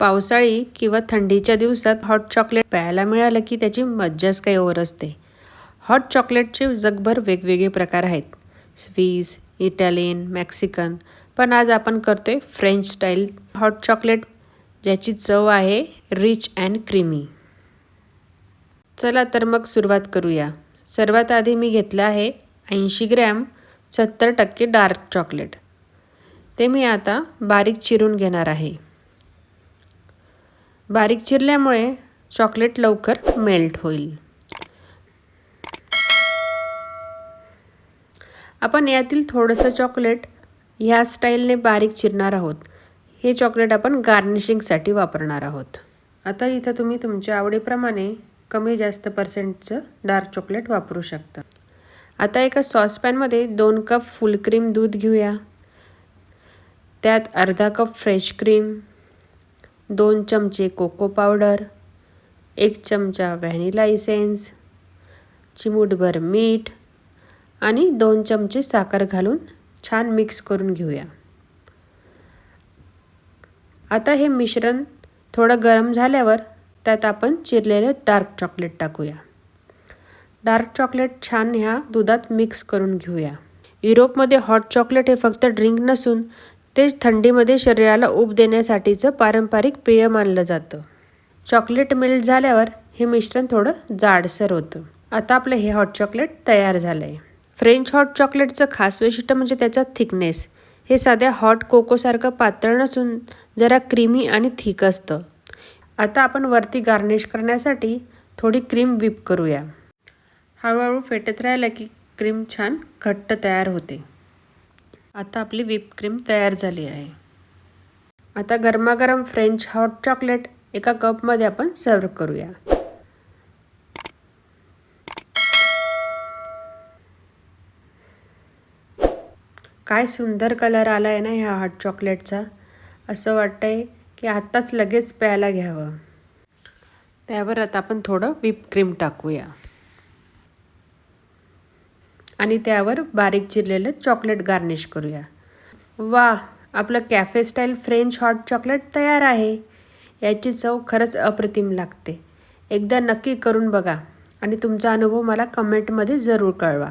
पावसाळी किंवा थंडीच्या दिवसात हॉट चॉकलेट प्यायला मिळालं की त्याची मज्जाच काही ओर असते. हॉट चॉकलेटचे जगभर वेगवेगळे प्रकार आहेत. स्वीस इटालियन मॅक्सिकन पण आज आपण करतोय फ्रेंच स्टाईल हॉट चॉकलेट ज्याची चव आहे रिच अँड क्रीमी चला तर मग सुरुवात करूया. सर्वात आधी मी घेतलं आहे ऐंशी ग्रॅम सत्तर टक्के डार्क चॉकलेट ते मी आता बारीक चिरून घेणार आहे. बारीक चिरल्यामुळे चॉकलेट लवकर मेल्ट होईल. आपण यातील थोडंसं चॉकलेट ह्या स्टाईलने बारीक चिरणार आहोत. हे चॉकलेट आपण गार्निशिंगसाठी वापरणार आहोत. आता इथं तुम्ही तुमच्या आवडीप्रमाणे कमी जास्त पर्सेंटचं डार्क चॉकलेट वापरू शकता. आता एका सॉसपॅनमध्ये दोन कप फुल क्रीम दूध घेऊया. त्यात अर्धा कप फ्रेश क्रीम दोन चमचे कोको पावडर एक चमचा व्हॅनिला इसेन्स चिमूटभर मीठ आणि दोन चमचे साखर घालून छान मिक्स करून घेऊया. आता हे मिश्रण थोडं गरम झाल्यावर त्यात आपण चिरलेले डार्क चॉकलेट टाकूया. डार्क चॉकलेट छान ह्या दुधात मिक्स करून घेऊया. युरोपमध्ये हॉट चॉकलेट हे फक्त ड्रिंक नसून ते थंडीमध्ये शरीराला ऊब देण्यासाठीचं पारंपरिक पेय मानलं जातं. चॉकलेट मेल्ट झाल्यावर हे मिश्रण थोडं जाडसर होतं. आता आपलं हे हॉट चॉकलेट तयार झालं आहे फ्रेंच हॉट चॉकलेटचं खास वैशिष्ट्य म्हणजे त्याचा थिकनेस. हे साध्या हॉट कोकोसारखं पातळ नसून जरा क्रीमी आणि थिक असतं. आता आपण वरती गार्निश करण्यासाठी थोडी क्रीम विप करूया. हळूहळू फेटत राहिलं की क्रीम छान घट्ट तयार होते. आता आपली व्हिप क्रीम तयार झाली आहे. आता गरमागरम फ्रेंच हॉट चॉकलेट एका कपमध्ये आपण सर्व करूया. काय सुंदर कलर आला आहे ना ह्या हॉट चॉकलेटचा. असं वाटतंय की आत्ताच लगेच प्यायला घ्यावं. त्यावर आता आपण थोडं व्हिप क्रीम टाकूया. आणि त्यावर बारीक चिरलेलं चॉकलेट गार्निश करूया. वा आपलं cafe style French hot chocolate तयार आहे. याची चव खरंच अप्रतिम लागते. एकदा नक्की करून बघा आणि तुमचा अनुभव मला कमेंटमध्ये जरूर कळवा.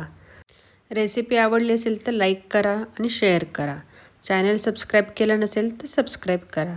रेसिपी आवडली असेल तर लाईक करा आणि शेअर करा. चॅनल सबस्क्राईब केलं नसेल तर सबस्क्राईब करा.